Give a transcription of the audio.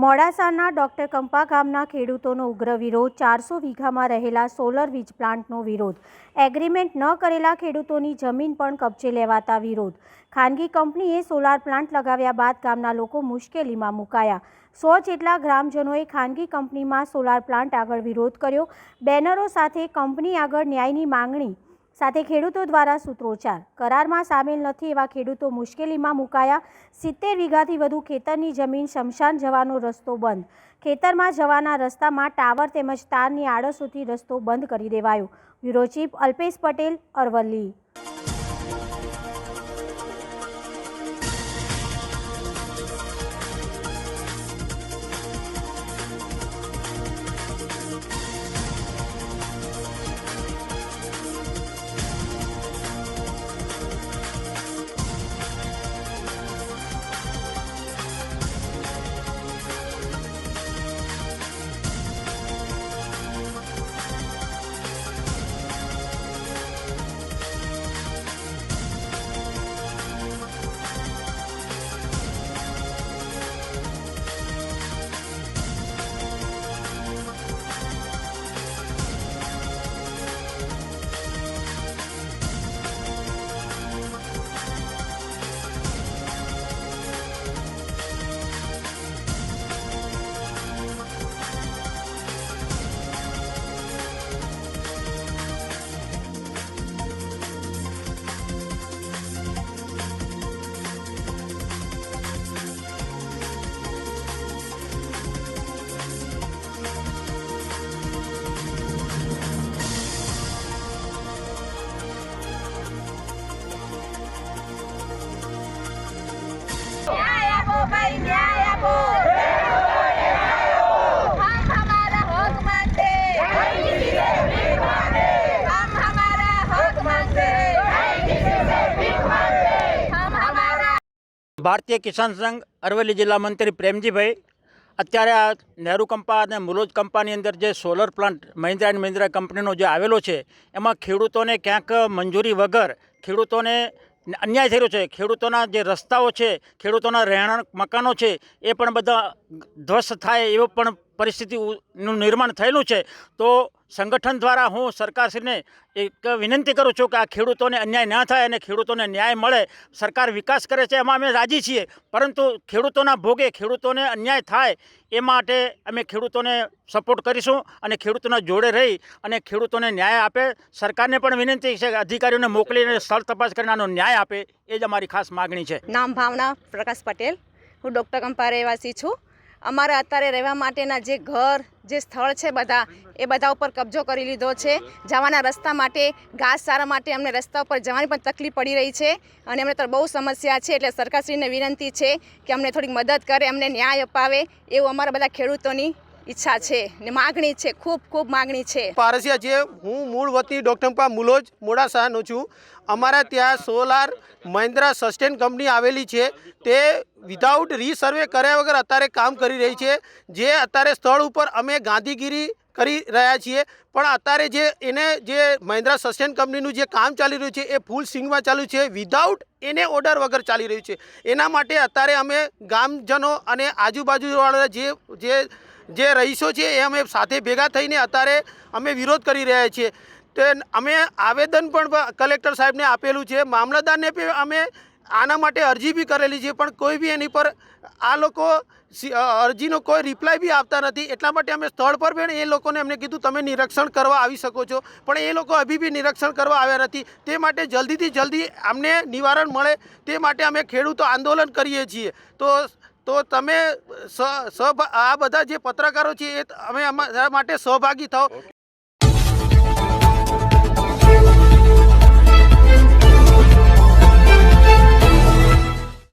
મોડાસાના doctor Kampa ગામના ખેડૂતોનો ઉગ્ર વિરોધ, ચારસો વીઘામાં રહેલા સોલર વીજ પ્લાન્ટનો વિરોધ. એગ્રીમેન્ટ ન કરેલા ખેડૂતોની જમીન પણ કબજે લેવાતા વિરોધ. ખાનગી કંપનીએ સોલાર પ્લાન્ટ લગાવ્યા બાદ ગામના લોકો મુશ્કેલીમાં મુકાયા. સો જેટલા ગ્રામજનોએ ખાનગી કંપનીમાં સોલાર પ્લાન્ટ આગળ વિરોધ કર્યો. બેનરો સાથે કંપની આગળ ન્યાયની માંગણી સાથે ખેડૂતો દ્વારા સૂત્રોચ્ચાર. કરારમાં સામેલ નથી એવા ખેડૂતો મુશ્કેલીમાં મુકાયા. સિત્તેર વીઘાથી વધુ ખેતરની જમીન શમશાન જવાનો રસ્તો બંધ. ખેતરમાં જવાના રસ્તામાં ટાવર તેમજ તારની આડસોથી રસ્તો બંધ કરી દેવાયો. Bureau chief Alpesh Patel Aravalli. ભારતીય કિસાન સંઘ અરવલ્લી જિલ્લા મંત્રી પ્રેમજીભાઈ, અત્યારે આ નહેરુ કંપા અને મુલોજ કંપાની અંદર જે solar plant Mahindra and Mahindra કંપનીનો જે આવેલો છે, એમાં ખેડૂતોને ક્યાંક મંજૂરી વગર ખેડૂતોને અન્યાય થઈ રહ્યો છે. ખેડૂતોના જે રસ્તાઓ છે, ખેડૂતોના રહેણાંક મકાનો છે, એ પણ બધા ધ્વસ્ત થાય એવો પણ પરિસ્થિતિનું નિર્માણ થયેલું છે, તો સંગઠન દ્વારા હું સરકારશ્રીને એક વિનંતી કરું છું કે આ ખેડૂતોને અન્યાય ના થાય અને ખેડૂતોને ન્યાય મળે. સરકાર વિકાસ કરે છે એમાં અમે રાજી છીએ, પરંતુ ખેડૂતોના ભોગે ખેડૂતોને અન્યાય થાય એ માટે અમે ખેડૂતોને સપોર્ટ કરીશું અને ખેડૂતોના જોડે રહી અને ખેડૂતોને ન્યાય આપે. સરકારને પણ વિનંતી છે કે અધિકારીઓને મોકલીને સ્થળ તપાસ કરીને આનો ન્યાય આપે, એ જ અમારી ખાસ માગણી છે. નામ ભાવના પ્રકાશ પટેલ. હું ડૉક્ટર કંપા રહેવાસી છું. અમારે અત્યારે રહેવા માટેના જે ઘર, જે સ્થળ છે બધા, એ બધા ઉપર કબજો કરી લીધો છે. જવાના રસ્તા માટે, ઘાસ સારા માટે અમને રસ્તા ઉપર જવાની પણ તકલીફ પડી રહી છે અને અમને તો બહુ સમસ્યા છે એટલે સરકારશ્રીને વિનંતી છે કે અમને થોડીક મદદ કરે, અમને ન્યાય અપાવે એવું અમારા બધા ખેડૂતોની ઈચ્છા છે ને માગણી છે, ખૂબ ખૂબ માગણી છે. પારસિયા છે હું મૂળ વતી ડોક્ટરપા મુલોજ મોડાસાનો છું, અમારા ત્યાં સોલાર મહિન્દ્રા સસ્ટેન કંપની આવેલી છે. તે વિધાઉટ રીસર્વે કર્યા વગર અત્યારે કામ કરી રહી છે. જે અત્યારે સ્થળ ઉપર અમે ગાંધીગીરી કરી રહ્યા છીએ. પણ અત્યારે જે એને જે મહિન્દ્રા સસ્ટેન કંપનીનું જે કામ ચાલી રહ્યું છે, એ ફૂલ સ્વિંગમાં ચાલુ છે. વિધાઉટ એને ઓર્ડર વગર ચાલી રહ્યું છે. એના માટે અત્યારે અમે ગામજનો અને આજુબાજુવાળા જે જે જે રહીશો છે એ અમે સાથે ભેગા થઈને અત્યારે અમે વિરોધ કરી રહ્યા છીએ. તે અમે આવેદન પણ કલેક્ટર સાહેબને આપેલું છે. મામલતદારને બી અમે આના માટે અરજી બી કરેલી છે, પણ કોઈ બી એની પર આ લોકો અરજીનો કોઈ રિપ્લાય બી આપતા નથી. એટલા માટે અમે સ્થળ પર પણ એ લોકોને અમને કીધું, તમે નિરીક્ષણ કરવા આવી શકો છો. પણ એ લોકો હજી બી નિરીક્ષણ કરવા આવ્યા નથી. તે માટે જલ્દીથી જલ્દી અમને નિવારણ મળે. તે માટે અમે ખેડૂતો આંદોલન કરીએ છીએ. તો તો તમે સ આ બધા જે પત્રકારો છે એ અમે અમારા માટે સહભાગી થાઓ.